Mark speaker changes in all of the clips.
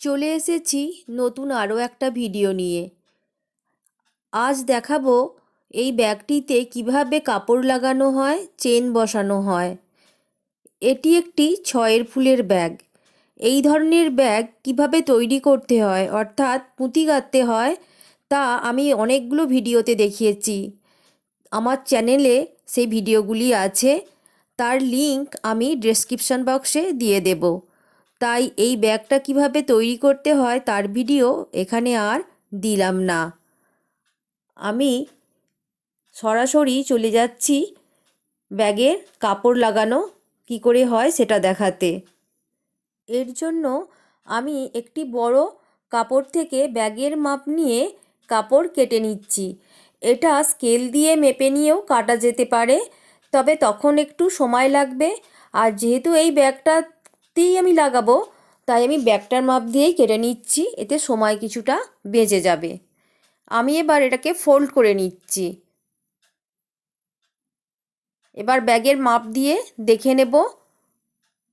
Speaker 1: চলে এসেছি নতুন আরও একটা ভিডিও নিয়ে। আজ দেখাবো এই ব্যাগটিতে কীভাবে কাপড় লাগানো হয়, চেন বসানো হয়। এটি একটি ছয়ের ফুলের ব্যাগ। এই ধরনের ব্যাগ কীভাবে তৈরি করতে হয়, অর্থাৎ পুঁতি গাঁথতে হয়, তা আমি অনেকগুলো ভিডিওতে দেখিয়েছি। আমার চ্যানেলে সেই ভিডিওগুলি আছে, তার লিংক আমি ডেসক্রিপশন বক্সে দিয়ে দেব। তাই এই ব্যাগটা কীভাবে তৈরি করতে হয় তার ভিডিও এখানে আর দিলাম না। আমি সরাসরি চলে যাচ্ছি ব্যাগের কাপড় লাগানো, কি করে হয় সেটা দেখাতে। এর জন্য আমি একটি বড় কাপড় থেকে ব্যাগের মাপ নিয়ে কাপড় কেটে নিচ্ছি। এটা স্কেল দিয়ে মেপে নিয়েও কাটা যেতে পারে, তবে তখন একটু সময় লাগবে। আর যেহেতু এই ব্যাগটাতেই আমি লাগাবো, তাই আমি ব্যাগটার মাপ দিয়েই কেটে নিচ্ছি, এতে সময় কিছুটা বেঁচে যাবে। আমি এবার এটাকে ফোল্ড করে নিচ্ছি। এবার ব্যাগের মাপ দিয়ে দেখে নেব,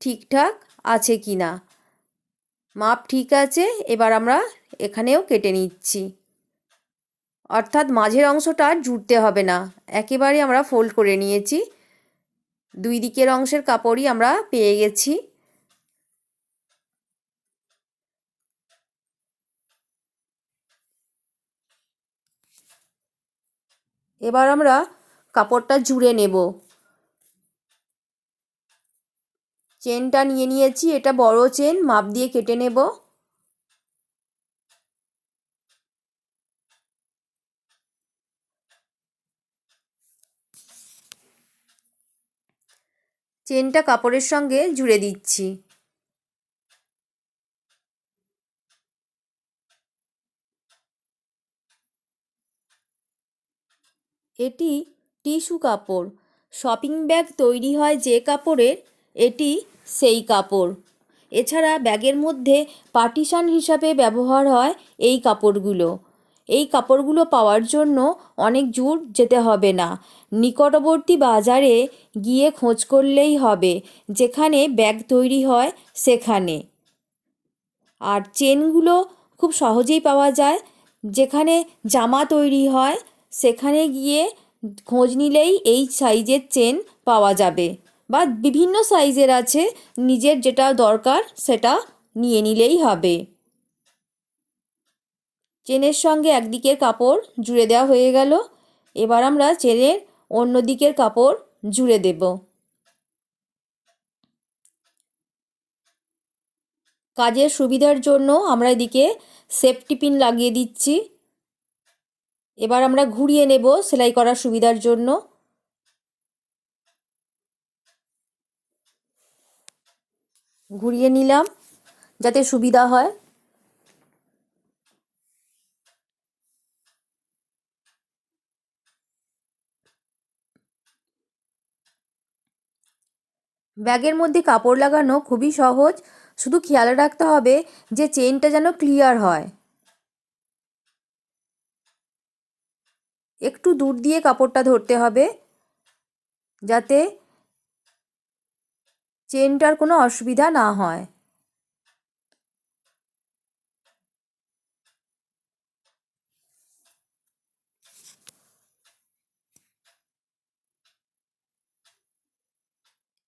Speaker 1: ঠিকঠাক আছে কি না। মাপ ঠিক আছে, এবার আমরা এখানেও কেটে নিচ্ছি। অর্থাৎ মাঝের অংশটা জুড়তে হবে না, একেবারে আমরা ফোল্ড করে নিয়েছি। দুই দিকের অংশের কাপড়ই আমরা পেয়ে গেছি। এবার আমরা কাপড়টা জুড়ে নেব। চেনটা নিয়ে নিয়েছি, এটা বড় চেন, মাপ দিয়ে কেটে নেব। চেনটা কাপড়ের সঙ্গে জুড়ে দিচ্ছি। এটি টিস্যু কাপড়। শপিং ব্যাগ তৈরি হয় যে কাপড়ের, এটি সেই কাপড়। এছাড়া ব্যাগের মধ্যে পার্টিশান হিসাবে ব্যবহার হয় এই কাপড়গুলো। এই কাপড়গুলো পাওয়ার জন্য অনেক দূর যেতে হবে না। নিকটবর্তী বাজারে গিয়ে খোঁজ করলেই হবে, যেখানে ব্যাগ তৈরি হয় সেখানে। আর চেনগুলো খুব সহজেই পাওয়া যায়, যেখানে জামা তৈরি হয় সেখানে গিয়ে খোঁজ নিলেই এই সাইজের চেন পাওয়া যাবে। বা বিভিন্ন সাইজের আছে, নিজের যেটা দরকার সেটা নিয়ে নিলেই হবে। চেনের সঙ্গে একদিকের কাপড় জুড়ে দেওয়া হয়ে গেল। এবার আমরা চেনের অন্য দিকের কাপড় জুড়ে দেব। কাজের সুবিধার জন্য আমরা এদিকে সেফটি পিন লাগিয়ে দিচ্ছি। এবার আমরা ঘুরিয়ে নেব সেলাই করার সুবিধার জন্য। ঘুরিয়ে নিলাম, যাতে সুবিধা হয়। ব্যাগের মধ্যে কাপড় লাগানো খুবই সহজ। শুধু খেয়াল রাখতে হবে যে চেনটা যেন ক্লিয়ার হয়। একটু দূর দিয়ে কাপড়টা ধরতে হবে, যাতে চেনটার কোনো অসুবিধা না হয়।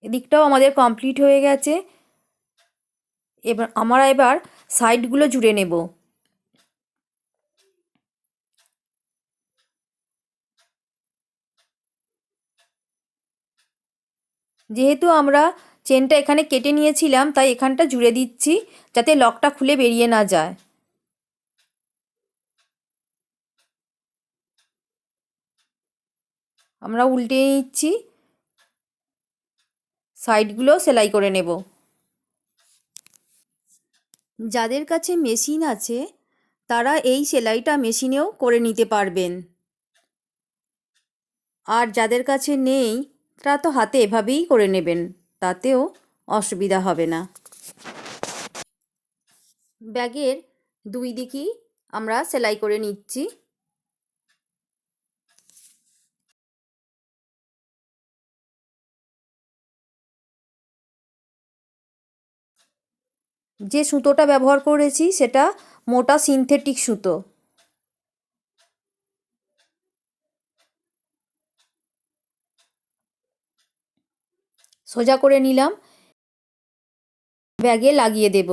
Speaker 1: এদিকটাও আমাদের কমপ্লিট হয়ে গেছে। এবার আমরা এবার সাইডগুলো জুড়ে নেব। যেহেতু আমরা চেনটা এখানে কেটে নিয়েছিলাম, তাই এখানটা জুড়ে দিচ্ছি যাতে লকটা খুলে বেরিয়ে না যায়। আমরা উল্টে নিচ্ছি। সাইডগুলো সেলাই করে নেব। যাদের কাছে মেশিন আছে, তারা এই সেলাইটা মেশিনেও করে নিতে পারবেন। আর যাদের কাছে নেই তারা তো হাতে এভাবেই করে নেবেন, তাতেও অসুবিধা হবে না। ব্যাগের দুই দিকই আমরা সেলাই করে নিচ্ছি। যে সুতোটা ব্যবহার করেছি, সেটা মোটা সিনথেটিক সুতো। সোজা করে নিলাম। ব্যাগে লাগিয়ে দেব।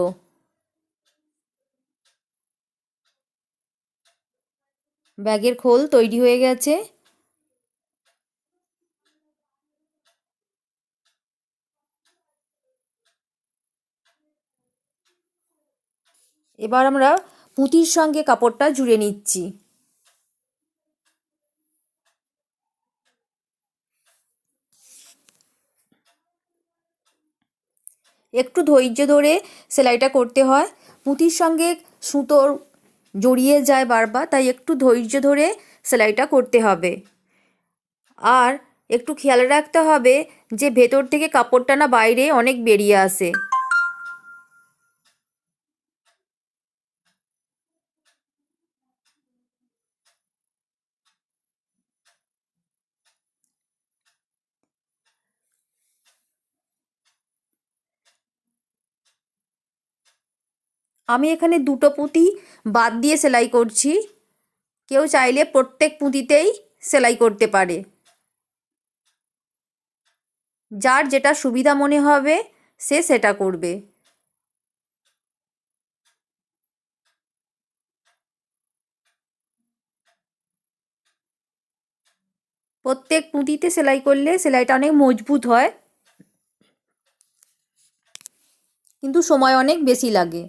Speaker 1: ব্যাগের খোল তৈরি হয়ে গেছে। এবার আমরা পুঁতির সঙ্গে কাপড়টা জুড়ে নিচ্ছি। একটু ধৈর্য ধরে সেলাইটা করতে হয়। পুঁতির সঙ্গে সুতোর জড়িয়ে যায় বারবার, তাই একটু ধৈর্য ধরে সেলাইটা করতে হবে। আর একটু খেয়াল রাখতে হবে যে ভেতর থেকে কাপড়টা না বাইরে অনেক বেরিয়ে আসে। আমি এখানে দুটো পুঁতি বাদ দিয়ে সেলাই করছি। কেউ চাইলে প্রত্যেক পুঁতিতেই সেলাই করতে পারে। যার যেটা সুবিধা মনে হবে, সে সেটা করবে। প্রত্যেক পুঁতিতে সেলাই করলে সেলাইটা অনেক মজবুত হয়। কিন্তু সময় অনেক বেশি লাগে।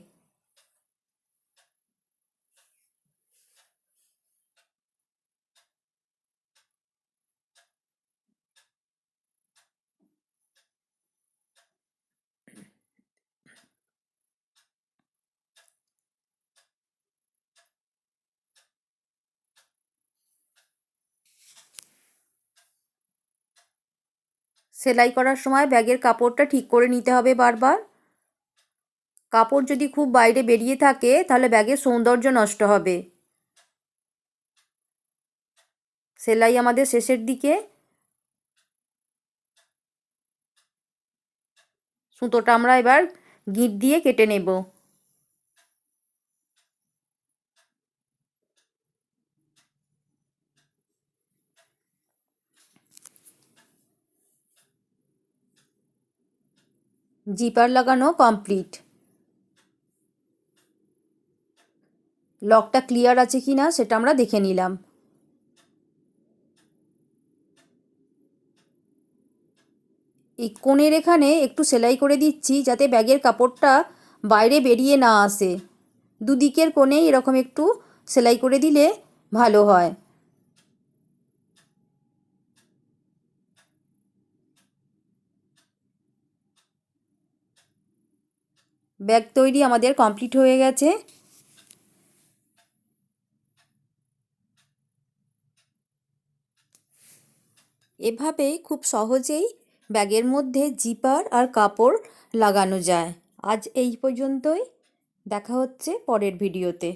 Speaker 1: সেলাই করার সময় ব্যাগের কাপড়টা ঠিক করে নিতে হবে বারবার। কাপড় যদি খুব বাইরে বেরিয়ে থাকে, তাহলে ব্যাগের সৌন্দর্য নষ্ট হবে। সেলাই আমাদের শেষের দিকে। সুতোটা আমরা এবার গিট দিয়ে কেটে নেব। জিপার লাগানো কমপ্লিট। লকটা ক্লিয়ার আছে কি না সেটা আমরা দেখে নিলাম। এই কোণের এখানে একটু সেলাই করে দিচ্ছি যাতে ব্যাগের কাপড়টা বাইরে বেরিয়ে না আসে। দুদিকের কোণেই এরকম একটু সেলাই করে দিলে ভালো হয়। ব্যাগ তৈরি আমাদের কমপ্লিট হয়ে গেছে। এভাবেই খুব সহজেই ব্যাগের মধ্যে জিপার আর কাপড় লাগানো যায়। আজ এই পর্যন্তই। দেখা হচ্ছে পরের ভিডিওতে।